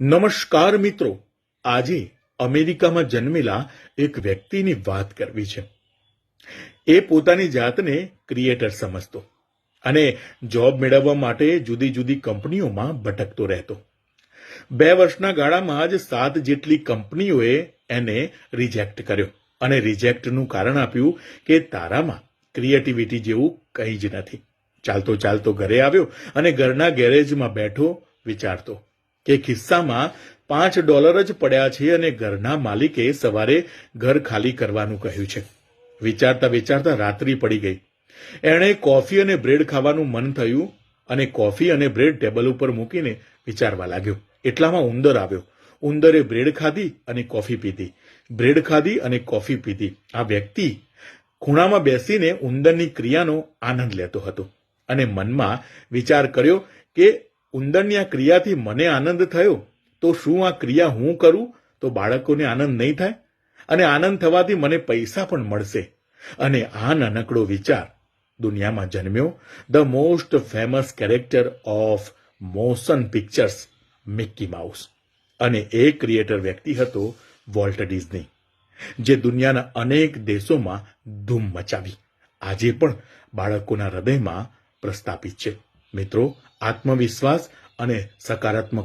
નમસ્કાર મિત્રો, આજે અમેરિકામાં જન્મેલા એક વ્યક્તિની વાત કરવી છે. એ પોતાની જાતને ક્રિએટર સમજતો અને જોબ મેળવવા માટે જુદી જુદી કંપનીઓમાં ભટકતો રહેતો. બે વર્ષના ગાળામાં જ સાત જેટલી કંપનીઓએ એને રિજેક્ટ કર્યો અને રિજેક્ટનું કારણ આપ્યું કે તારામાં ક્રિએટિવિટી જેવું કંઈ જ નથી. ચાલતો ચાલતો ઘરે આવ્યો અને ઘરના ગેરેજમાં બેઠો વિચારતો કે ખિસ્સામાં પાંચ ડોલર જ પડ્યા છે અને ઘરના માલિકે સવારે ઘર ખાલી કરવાનું કહ્યું છે. વિચારતા વિચારતા રાત્રિ પડી ગઈ. એણે કોફી અને બ્રેડ ખાવાનું મન થયું અને કોફી અને બ્રેડ ટેબલ ઉપર મૂકીને વિચારવા લાગ્યો. એટલામાં ઉંદર આવ્યો. ઉંદરે બ્રેડ ખાધી અને કોફી પીધી. બ્રેડ ખાધી અને કોફી પીધી. આ વ્યક્તિ ખૂણામાં બેસીને ઉંદરની ક્રિયાનો આનંદ લેતો હતો અને મનમાં વિચાર કર્યો કે ઉંદરની આ ક્રિયાથી મને આનંદ થયો, તો શું આ ક્રિયા હું કરું? તો બાળકોને આનંદ નહીં થાય? અને આનંદ થવાથી મને પૈસા પણ મળશે. અને આ નાનકડો વિચાર દુનિયામાં જન્મ્યો. The most famous character of motion pictures Mickey Mouse અને એ ક્રિએટર વ્યક્તિ હતો વોલ્ટ ડિઝની જે દુનિયાના અનેક દેશોમાં ધૂમ મચાવી. આજે પણ બાળકોના હૃદયમાં પ્રસ્થાપિત છે. મિત્રો આત્મવિશ્વાસ અને સકારાત્મક